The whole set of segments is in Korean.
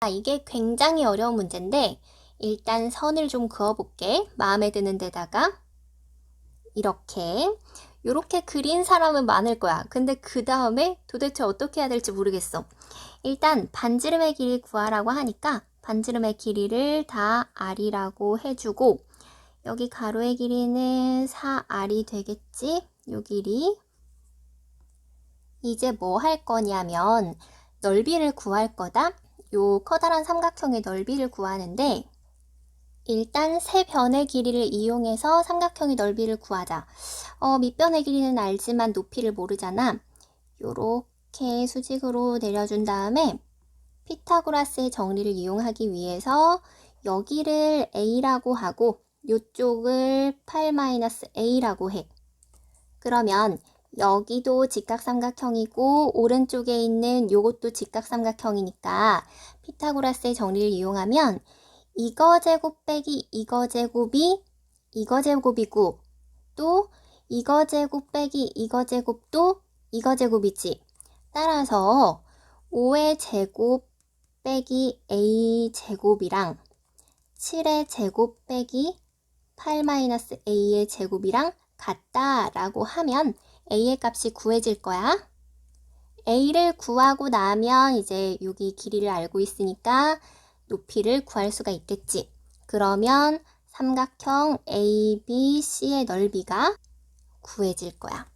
아, 이게 굉장히 어려운 문제인데 일단 선을 좀 그어볼게. 마음에 드는 데다가 이렇게 이렇게 그린 사람은 많을 거야. 근데 그 다음에 도대체 어떻게 해야 될지 모르겠어. 일단 반지름의 길이 구하라고 하니까 반지름의 길이를 다 r이라고 해주고 여기 가로의 길이는 4r이 되겠지? 요 길이 이제 뭐 할 거냐면 넓이를 구할 거다. 요 커다란 삼각형의 넓이를 구하는데 일단 세 변의 길이를 이용해서 삼각형의 넓이를 구하자. 어, 밑변의 길이는 알지만 높이를 모르잖아. 요렇게 수직으로 내려준 다음에 피타고라스의 정리를 이용하기 위해서 여기를 a라고 하고 요쪽을 8-a라고 해. 그러면 여기도 직각삼각형이고 오른쪽에 있는 요것도 직각삼각형이니까 피타고라스의 정리를 이용하면 이거 제곱 빼기 이거 제곱이 이거 제곱이고 또 이거 제곱 빼기 이거 제곱도 이거 제곱이지. 따라서 5의 제곱 빼기 a 제곱이랑 7의 제곱 빼기 8-a의 제곱이랑 같다 라고 하면 a의 값이 구해질 거야. a를 구하고 나면 이제 여기 길이를 알고 있으니까 높이를 구할 수가 있겠지. 그러면 삼각형 ABC의 넓이가 구해질 거야.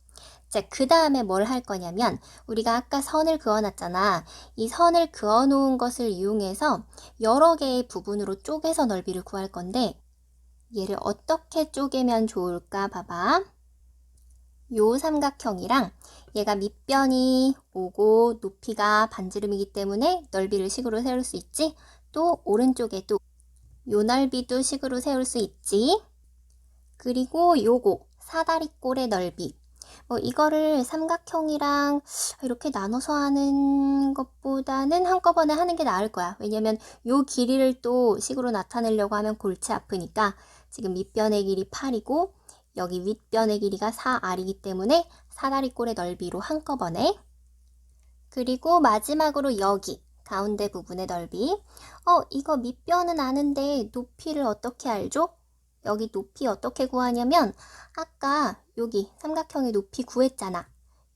자, 그 다음에 뭘 할 거냐면, 우리가 아까 선을 그어놨잖아. 이 선을 그어놓은 것을 이용해서 여러 개의 부분으로 쪼개서 넓이를 구할 건데, 얘를 어떻게 쪼개면 좋을까 봐봐. 요 삼각형이랑 얘가 밑변이 오고 높이가 반지름이기 때문에 넓이를 식으로 세울 수 있지. 또 오른쪽에도 요 넓이도 식으로 세울 수 있지. 그리고 요거 사다리꼴의 넓이. 뭐 이거를 삼각형이랑 이렇게 나눠서 하는 것보다는 한꺼번에 하는 게 나을 거야. 왜냐면 요 길이를 또 식으로 나타내려고 하면 골치 아프니까 지금 밑변의 길이 8이고 여기 윗변의 길이가 4r이기 때문에 사다리꼴의 넓이로 한꺼번에 그리고 마지막으로 여기 가운데 부분의 넓이 어 이거 밑변은 아는데 높이를 어떻게 알죠? 여기 높이 어떻게 구하냐면 아까 여기 삼각형의 높이 구했잖아.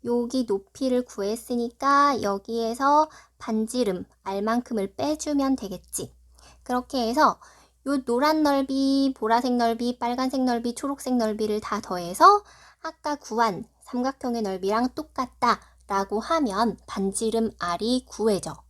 여기 높이를 구했으니까 여기에서 반지름 알만큼을 빼주면 되겠지. 그렇게 해서 요 노란 넓이, 보라색 넓이, 빨간색 넓이, 초록색 넓이를 다 더해서 아까 구한 삼각형의 넓이랑 똑같다 라고 하면 반지름 R이 구해져.